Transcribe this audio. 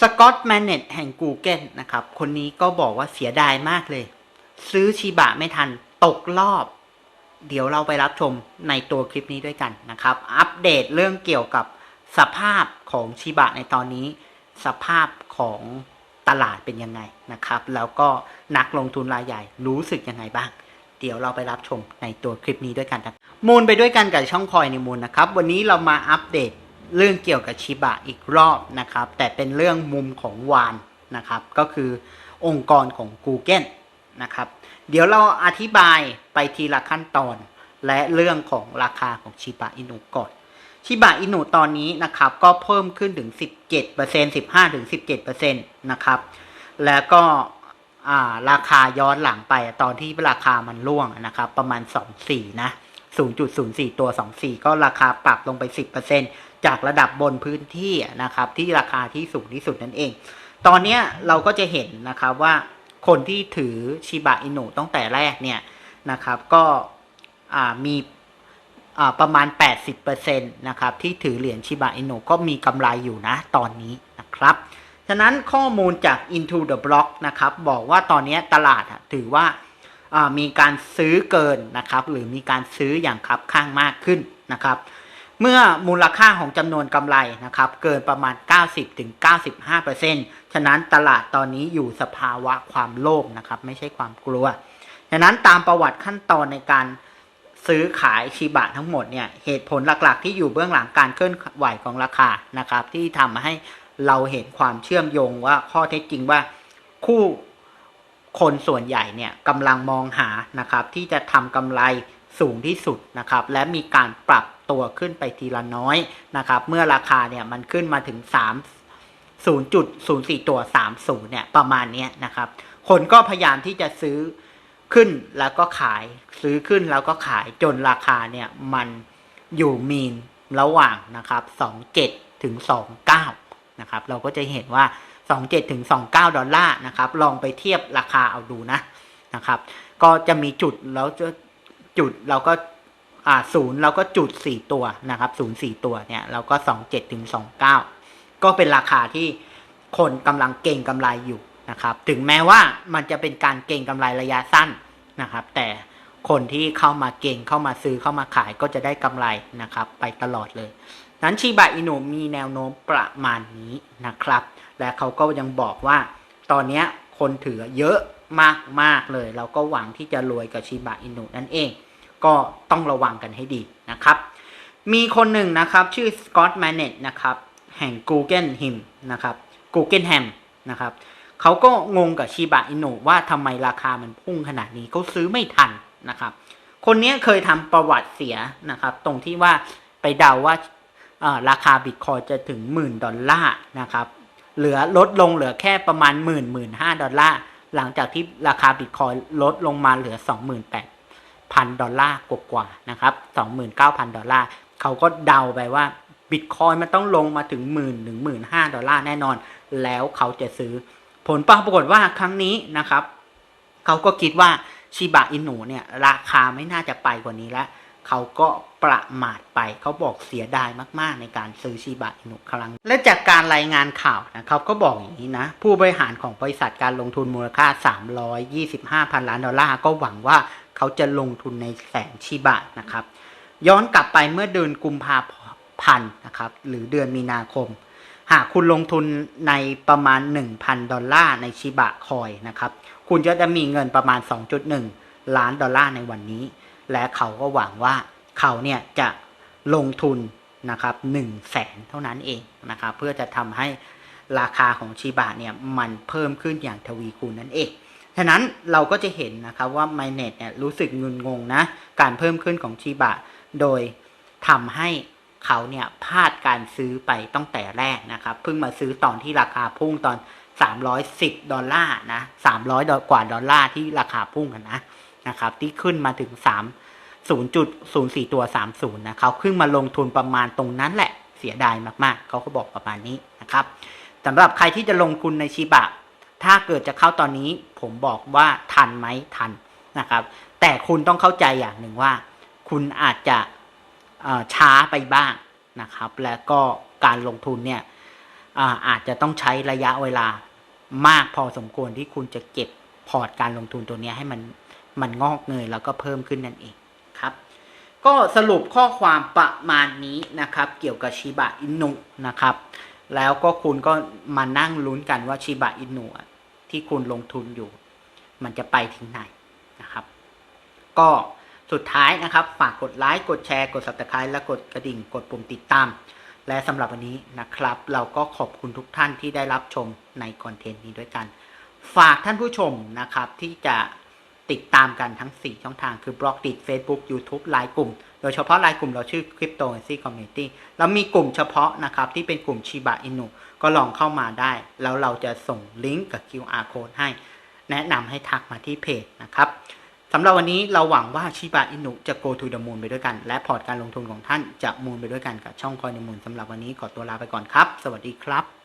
สกอตแมนเนตแห่ง Google นะครับ คนนี้ก็บอกว่าเสียดายมากเลย ซื้อชีบะไม่ทันตกรอบ เดี๋ยวเราไปรับชมในตัวคลิปนี้ด้วยกันนะครับ อัปเดตเรื่องเกี่ยวกับสภาพของชิบะในตอนนี้ สภาพของตลาดเป็นยังไงนะครับ แล้วก็นักลงทุนรายใหญ่รู้สึกยังไงบ้าง เดี๋ยวเราไปรับชมในตัวคลิปนี้ด้วยกันนะมูลไปด้วยกันกับช่องคอยในมูลนะครับ วันนี้เรามาอัปเดต เรื่องเกี่ยวกับชิบะอีกรอบนะครับ แต่เป็นเรื่องมุมของวานนะครับ ก็คือองค์กรของ Google นะครับ เดี๋ยวเราอธิบายไปทีละขั้นตอน และเรื่องของราคาของชิบะอินุก่อนชิบะอินุตอนนี้นะครับก็เพิ่มขึ้นถึง 17% 15-17%นะครับ แล้วก็ราคาย้อนหลังไปตอนที่ราคามันร่วงนะครับ ประมาณ 24นะ 0.04 ตัว 24 ก็ราคาปรับลงไป 10%จากระดับบนพื้นที่นะครับที่ราคาที่สูงที่สุดนั่นเอง ตอนนี้เราก็จะเห็นนะครับว่าคนที่ถือชิบะอินุตั้งแต่แรกเนี่ยนะครับก็มีประมาณ 80%นะครับที่ถือเหรียญชิบะอินุก็มีกำไรอยู่นะตอนนี้นะครับฉะนั้นข้อมูลจาก Into the Block นะครับบอกว่าตอนนี้ตลาดถือว่า มีการซื้อเกินนะครับ หรือมีการซื้ออย่างคับข้างมากขึ้นนะครับ เมื่อมูลค่าของจำนวนกำไรนะครับ เกินประมาณ 90-95%ฉะนั้นตลาดตอนนี้อยู่สภาวะความโลภนะครับ ไม่ใช่ความกลัวฉะนั้นตามประวัติขั้นตอนในการซื้อขายชิบะทั้งหมดเนี่ยเหตุผลหลักๆ ที่อยู่เบื้องหลังการเคลื่อนไหวของราคานะครับ ที่ทำให้เราเห็นความเชื่อมโยงว่าข้อเท็จจริงว่าคู่ คนส่วนใหญ่เนี่ยกำลังมองหานะครับที่จะทำกำไรสูงที่สุดนะครับและมีการปรับตัวขึ้นไปทีละน้อยนะครับเมื่อราคาเนี่ยมันขึ้นมาถึง 3 0.04 ตัว 30 เนี่ยประมาณนี้นะครับคนก็พยายามที่จะซื้อขึ้นแล้วก็ขายซื้อขึ้นแล้วก็ขายจนราคาเนี่ยมันอยู่มีนระหว่างนะครับ 27 ถึง 29 นะครับเราก็จะเห็นว่า 27ถึง29 ดอลลาร์นะครับ ลองไปเทียบราคาเอาดูนะนะครับ ก็จะมีจุดแล้วจะจุดเราก็อ่าศูนย์เราก็จุดสี่ตัวนะครับศูนย์สี่ตัวเนี่ยเราก็สองเจ็ดถึงสองเก้าก็เป็นราคาที่คนกำลังเก่งกำไรอยู่นะครับ ถึงแม้ว่ามันจะเป็นการเก่งกำไรระยะสั้นนะครับ แต่คนที่เข้ามาเก่งเข้ามาซื้อเข้ามาขายก็จะได้กำไรนะครับ ไปตลอดเลย นั้นชิบะอินุมีแนวโน้มประมาณนี้นะครับ และเขาก็ยังบอกว่า ตอนนี้คนถือเยอะมากๆเลย เราก็หวังที่จะรวยกับชิบะอินุนั่นเอง ก็ต้องระวังกันให้ดีนะครับ มีคนหนึ่งนะครับชื่อสกอตแมนเนตนะครับแห่ง Google Him นะครับ Google Ham นะครับเขาก็งงกับชิบะอินุว่าทำไมราคามันพุ่งขนาดนี้เขาซื้อไม่ทันนะครับ คนนี้เคยทำประวัติเสียนะครับ ตรงที่ว่าไปเดาว่าราคาบิตคอยจะถึงหมื่นดอลลาร์นะครับ เหลือลดลงเหลือแค่ประมาณหมื่นหมื่นห้าดอลลาร์หลังจากที่ราคาบิตคอยลดลงมาเหลือสองหมื่นแปดพันดอลลาร์กว่าๆนะครับสองหมื่นเก้าพันดอลลาร์เขาก็เดาไปว่าบิตคอยมันต้องลงมาถึงหมื่นถึงหมื่นห้าดอลลาร์แน่นอน แล้วเขาจะซื้อ ผลปรากฏว่าครั้งนี้นะครับ เขาก็คิดว่าชิบะอินุเนี่ย ราคาไม่น่าจะไปกว่านี้แล้ว เขาก็ประมาทไปเขาบอกเสียดายมาก ๆ ในการซื้อชิบะอินุครั้ง และจากการรายงานข่าวนะเขาก็บอกอย่างนี้นะ ผู้บริหารของบริษัทการลงทุนมูลค่า 325พันล้านดอลลาร์ก็หวังว่าเขาจะลงทุนในแสนชิบะนะครับ ย้อนกลับไปเมื่อเดือนกุมภาพันธ์นะครับหรือเดือนมีนาคม หากคุณลงทุนในประมาณ 1,000 ดอลลาร์ในชิบะคอยนะครับคุณจะจะมีเงินประมาณ 2.1 ล้านดอลลาร์ในวันนี้ และเขาก็หวังว่าเขาเนี่ยจะลงทุนนะครับ1แสนเท่านั้นเองนะครับเพื่อจะทำให้ราคาของชิบะเนี่ยมันเพิ่มขึ้นอย่างทวีคูณนั่นเองฉะนั้นเราก็จะเห็นนะครับว่า m y n e t เนี่ยรู้สึกงุนงงนะการเพิ่มขึ้นของชิบะ โดยทำให้เขาเนี่ยพลาดการซื้อไปตั้งแต่แรกนะครับเพิ่งมาซื้อตอนที่ราคาพุ่งตอน 310 ดอลลาร์นะ300ดอกว่าดอลลาร์ที่ราคาพุ่งกันนะ นะครับที่ขึ้นมาถึง 3 0.04 ตัว 30 นะเขาขึ้นมาลงทุนประมาณตรงนั้นแหละเสียดายมากๆ เขาก็บอกประมาณนี้นะครับสำหรับใครที่จะลงทุนในชิบะ ถ้าเกิดจะเข้าตอนนี้ ผมบอกว่าทันไหมทันนะครับ แต่คุณต้องเข้าใจอย่างหนึ่งว่า คุณอาจจะช้าไปบ้างนะครับ แล้วก็การลงทุนเนี่ยอาอาจจะต้องใช้ระยะเวลามากพอสมควรที่คุณจะเก็บพอร์ตการลงทุนตัวนี้ให้มัน มันงอกเงยแล้วก็เพิ่มขึ้นนั่นเองครับ ก็สรุปข้อความประมาณนี้นะครับ เกี่ยวกับชิบะอินุนะครับ แล้วก็คุณก็มานั่งลุ้นกันว่าชิบะอินุอะที่คุณลงทุนอยู่ มันจะไปถึงไหนนะครับ ก็สุดท้ายนะครับ ฝากกดไลค์กดแชร์กด subscribe และกดกระดิ่งกดปุ่มติดตาม และสำหรับวันนี้นะครับ เราก็ขอบคุณทุกท่านที่ได้รับชมในคอนเทนต์นี้ด้วยกัน ฝากท่านผู้ชมนะครับที่จะ ติดตามกันทั้ง 4 ช่องทางคือบล็อกดิ Facebook YouTube ไลน์กลุ่ม โดยเฉพาะไลน์กลุ่มเราชื่อ Cryptocurrency Community แล้วมีกลุ่มเฉพาะนะครับที่เป็นกลุ่ม Shiba Inu ก็ลองเข้ามาได้ แล้วเราจะส่งลิงก์กับ QR code ให้ แนะนำให้ทักมาที่เพจนะครับสำหรับวันนี้เราหวังว่าชิบะอินุจะ go to the moon ไปด้วยกัน และพอร์ตการลงทุนของท่านจะมูนไปด้วยกันกับช่องคอยในมูนสำหรับวันนี้ขอตัวลาไปก่อนครับ สวัสดีครับ